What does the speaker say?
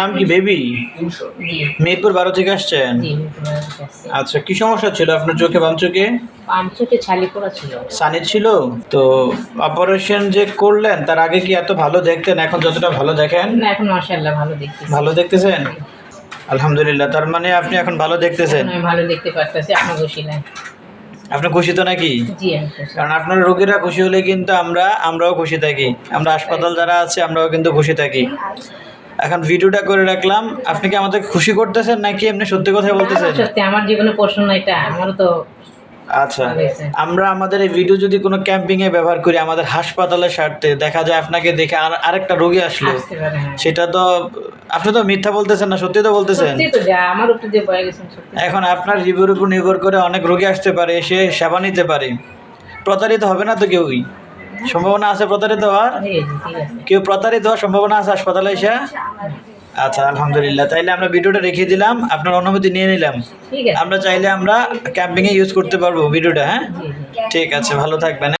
নাম কি বেবি? জি মেহেরপুর বারো থেকে আসছেন। আচ্ছা কি সমস্যা ছিল আপনার চোখে বাম চোখে? সানি ছিল তো অপারেশন যে করলেন তার আগে কি এত ভালো দেখতেন? এখন যতটা ভালো দেখেন? এখন মাশাআল্লাহ ভালো দেখতেছি। ভালো দেখতেছেন? আলহামদুলিল্লাহ তার মানে আপনি এখন ভালো দেখতেছেন? ভালো দেখতে পারতেছি আপনার খুশি আপনি খুশি তো নাকি কারণ আপনার রোগীরা খুশি হলে কিন্তু আমরা আমরাও খুশি থাকি। আমরা হাসপাতাল যারা আছে আমরাও কিন্তু খুশি থাকি। এখন ভিডিওটা করে রাখলাম। আপনি কি আমাদের খুশি করতেছেন নাকি এমনি সত্যি কথা বলতেছেন? সত্যি আমার জীবনে প্রশ্ন এটা আমারও তো আচ্ছা আমরা আমাদের এই ভিডিও যদি কোনো ক্যাম্পিং এ ব্যবহার করি আমাদের হাসপাতালের স্বার্থে দেখা যায় আপনাকে দেখে আর আরেকটা রোগী আসলো হ্যাঁ। সেটা তো আপনি তো মিথ্যা বলতেছেন না সত্যি তো বলতেছেন। আমার এখন আপনার রিভিউর উপর নির্ভর করে অনেক রোগী আসতে পারে এসে সেবা নিতে পারে। প্রতারিত হবে না তো কেউই। সম্ভাবনা আছে প্রতারিত হওয়ার? ঠিক আছে। কেউ প্রতারিত হওয়ার সম্ভাবনা আছে হাসপাতালে এসে? আচ্ছা আলহামদুলিল্লাহ। তাইলে আমরা ভিডিওটা রেখে দিলাম আপনার অনুমতি নিয়ে নিলাম। আমরা চাইলে আমরা ক্যাম্পিংয়ে ইউজ করতে পারব ভিডিওটা হ্যাঁ? ঠিক আছে ভালো থাকবেন